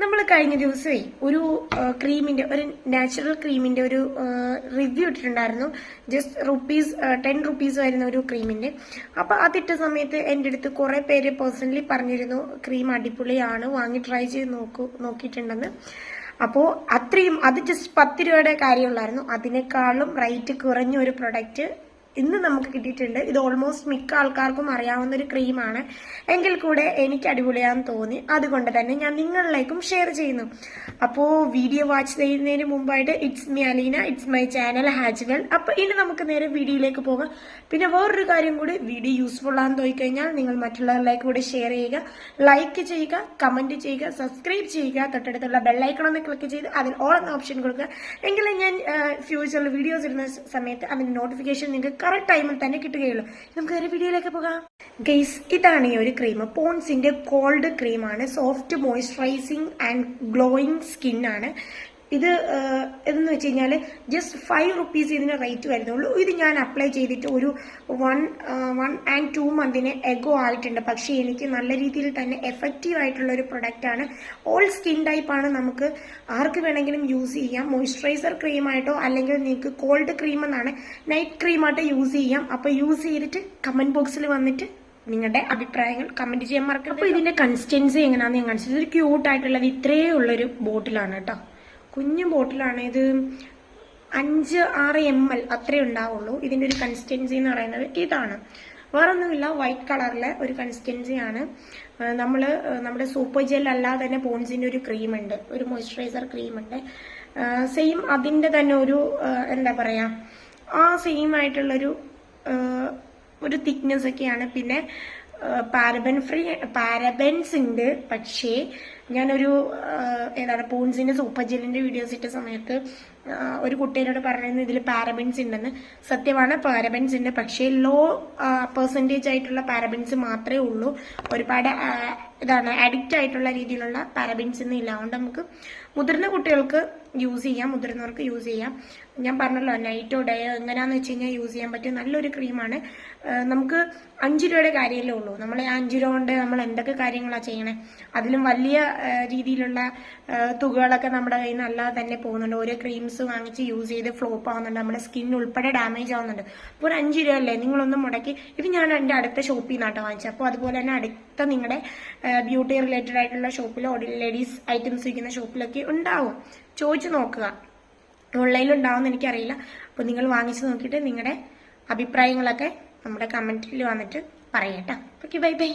നമ്മൾ കഴിഞ്ഞ ദിവസമേ ഒരു ക്രീമിന്റെ ഒരു നാച്ചുറൽ ക്രീമിന്റെ ഒരു റിവ്യൂ ഇട്ടിട്ടുണ്ടായിരുന്നു. ജസ്റ്റ് റുപ്പീസ് ടെൻ റുപ്പീസ് വരുന്ന ഒരു ക്രീമിന്റെ അപ്പൊ അതിട്ട സമയത്ത് എന്റെ അടുത്ത് കുറെ പേര് പേഴ്സണലി പറഞ്ഞിരുന്നു ക്രീം അടിപൊളിയാണ് വാങ്ങി ട്രൈ ചെയ്ത് നോക്കൂ നോക്കിയിട്ടുണ്ടെന്ന്. അപ്പോൾ അത്രയും അത് ജസ്റ്റ് പത്ത് രൂപയുടെ കാര്യമുള്ളായിരുന്നു. അതിനേക്കാളും റേറ്റ് കുറഞ്ഞ ഒരു പ്രൊഡക്റ്റ് ഇന്ന് നമുക്ക് കിട്ടിയിട്ടുണ്ട്. ഇത് ഓൾമോസ്റ്റ് മിക്ക ആൾക്കാർക്കും അറിയാവുന്ന ഒരു ക്രീമാണ്. എങ്കിൽ കൂടെ എനിക്ക് അടിപൊളിയാന്ന് തോന്നി. അതുകൊണ്ട് തന്നെ ഞാൻ നിങ്ങളിലേക്കും ഷെയർ ചെയ്യുന്നു. അപ്പോൾ വീഡിയോ വാച്ച് ചെയ്യുന്നതിന് മുമ്പായിട്ട് it's me Aleena. It's my channel ഹാജ്വൽ അപ്പോൾ ഇനി നമുക്ക് നേരെ വീഡിയോയിലേക്ക് പോകാം. പിന്നെ വേറൊരു കാര്യം കൂടി വീഡിയോ യൂസ്ഫുൾ ആണെന്ന് തോന്നിക്കഴിഞ്ഞാൽ നിങ്ങൾ മറ്റുള്ളവരിലേക്ക് കൂടി ഷെയർ ചെയ്യുക. ലൈക്ക് ചെയ്യുക കമന്റ് ചെയ്യുക സബ്സ്ക്രൈബ് ചെയ്യുക. തൊട്ടടുത്തുള്ള ബെല്ലൈക്കൺ ഒന്ന് ക്ലിക്ക് ചെയ്ത് അതിൽ ഓൾ എന്ന ഓപ്ഷൻ കൊടുക്കുക. എങ്കിലും ഞാൻ ഫ്യൂച്ചറിൽ വീഡിയോസ് ഇടുന്ന സമയത്ത് അതിന്റെ നോട്ടിഫിക്കേഷൻ നിങ്ങൾക്ക് കറക്റ്റ് ടൈമിൽ തന്നെ കിട്ടുകയുള്ളൂ. നമുക്ക് ഒരു വീഡിയോയിലേക്ക് പോകാം. ഗെയ്സ് ഇതാണ് ഈ ഒരു ക്രീം പോൺസിന്റെ കോൾഡ് ക്രീമാണ് soft moisturising and glowing skin ആണ്. ഇത് എന്ന് വെച്ച് കഴിഞ്ഞാൽ ജസ്റ്റ് ഫൈവ് റുപ്പീസ് ഇതിന് റേറ്റ് വരുന്നുള്ളൂ. ഇത് ഞാൻ അപ്ലൈ ചെയ്തിട്ട് ഒരു വൺ വൺ ആൻഡ് ടു മന്തിന് എഗോ ആയിട്ടുണ്ട്. പക്ഷേ എനിക്ക് നല്ല രീതിയിൽ തന്നെ എഫക്റ്റീവ് ആയിട്ടുള്ള ഒരു പ്രൊഡക്റ്റാണ് ഓൾ സ്കിൻ ടൈപ്പ് ആണ് നമുക്ക് ആർക്ക് വേണമെങ്കിലും യൂസ് ചെയ്യാം. മോയ്സ്ചറൈസർ ക്രീമായിട്ടോ അല്ലെങ്കിൽ നിങ്ങൾക്ക് കോൾഡ് ക്രീം എന്നാണ് നൈറ്റ് ക്രീമായിട്ടോ യൂസ് ചെയ്യാം. അപ്പോൾ യൂസ് ചെയ്തിട്ട് കമന്റ് ബോക്സിൽ വന്നിട്ട് നിങ്ങളുടെ അഭിപ്രായങ്ങൾ കമന്റ് ചെയ്യാൻ മറക്കരുത് അപ്പോൾ ഇതിന്റെ കൺസിസ്റ്റൻസി എങ്ങനെയാണെന്ന് ഞാൻ കാണിച്ചത് ഒരു ക്യൂട്ടായിട്ടുള്ളത് ഇത്രയേ ഉള്ളൊരു ബോട്ടിലാണ് കേട്ടോ. കുഞ്ഞു ബോട്ടിലാണ് ഇത് അഞ്ച് ആറ് എം എൽ അത്രേ ഉണ്ടാവുള്ളൂ. ഇതിന്റെ ഒരു കൺസിസ്റ്റൻസി എന്ന് പറയുന്നത് ഇതാണ്. വേറൊന്നുമില്ല വൈറ്റ് കളറിലെ ഒരു കൺസിസ്റ്റൻസിയാണ് നമ്മൾ നമ്മുടെ സൂപ്പർ ജെൽ അല്ലാതെ തന്നെ പോൺസിന്റെ ഒരു ക്രീം ഉണ്ട്. ഒരു മോയ്സ്ചറൈസർ ക്രീം ഉണ്ട്. സെയിം അതിന്റെ തന്നെ ഒരു എന്താ പറയാ ആ സെയിം ആയിട്ടുള്ളൊരു ഒരു തിക്നെസ് ഒക്കെയാണ്. പിന്നെ പാരബൻ ഫ്രീ പാരബൻസ് ഉണ്ട്. പക്ഷേ ഞാനൊരു ഏതാണ് പൂൺസിന്റെ സൂപ്പർ ജെല്ലിന്റെ വീഡിയോസ് ഇട്ട സമയത്ത് ഒരു കുട്ടീനോട് പറയുന്നത് ഇതിൽ പാരബിൻസ് ഉണ്ടെന്ന്. സത്യമാണ് പാരബിൻസ് ഉണ്ട്. പക്ഷേ ലോ പെർസെന്റേജ് ആയിട്ടുള്ള പാരബിൻസ് മാത്രമേ ഉള്ളൂ. ഒരുപാട് ഇതാണ് അഡിക്റ്റ് ആയിട്ടുള്ള രീതിയിലുള്ള പാരബിൻസ് ഒന്നും ഇല്ല. അതുകൊണ്ട് നമുക്ക് മുതിർന്ന കുട്ടികൾക്ക് യൂസ് ചെയ്യാം. മുതിർന്നവർക്ക് യൂസ് ചെയ്യാം. ഞാൻ പറഞ്ഞല്ലോ നൈറ്റോ ഡേയോ എങ്ങനെയാന്ന് വെച്ച് കഴിഞ്ഞാൽ യൂസ് ചെയ്യാൻ പറ്റിയ നല്ലൊരു ക്രീമാണ്. നമുക്ക് അഞ്ച് രൂപയുടെ കാര്യമല്ലേ ഉള്ളൂ. നമ്മൾ ആ അഞ്ച് രൂപ കൊണ്ട് നമ്മൾ എന്തൊക്കെ കാര്യങ്ങളാണ് ചെയ്യണേ? അതിലും വലിയ രീതിയിലുള്ള തുകകളൊക്കെ നമ്മുടെ കയ്യിൽ നിന്ന് തന്നെ പോകുന്നുണ്ട്. ഓരോ ക്രീംസ് വാങ്ങിച്ച് യൂസ് ചെയ്ത് ഫ്ലോപ്പ് ആവുന്നുണ്ട്. നമ്മുടെ സ്കിൻ ഉൾപ്പെടെ ഡാമേജ് ആവുന്നുണ്ട്. അപ്പോൾ ഒരു അഞ്ച് രൂപ അല്ലേ? നിങ്ങളൊന്ന് മുടക്കി. ഇത് ഞാൻ എന്റെ അടുത്ത ഷോപ്പിൽ നിന്നാട്ടോ വാങ്ങിച്ചത്. അപ്പോൾ അതുപോലെ തന്നെ അടുത്ത നിങ്ങളുടെ ബ്യൂട്ടി റിലേറ്റഡ് ആയിട്ടുള്ള ഷോപ്പിലോ ലേഡീസ് ഐറ്റംസ് വിൽക്കുന്ന ഷോപ്പിലൊക്കെ ഉണ്ടാവും. ചോദിച്ചു നോക്കുക. ഓൺലൈനിൽ ഉണ്ടാവുമെന്ന് എനിക്കറിയില്ല. അപ്പോൾ നിങ്ങൾ വാങ്ങിച്ചു നോക്കിയിട്ട് നിങ്ങളുടെ അഭിപ്രായങ്ങളൊക്കെ നമ്മുടെ കമന്റിൽ വന്നിട്ട് പറയട്ടോ ഓക്കെ ബൈ ബൈ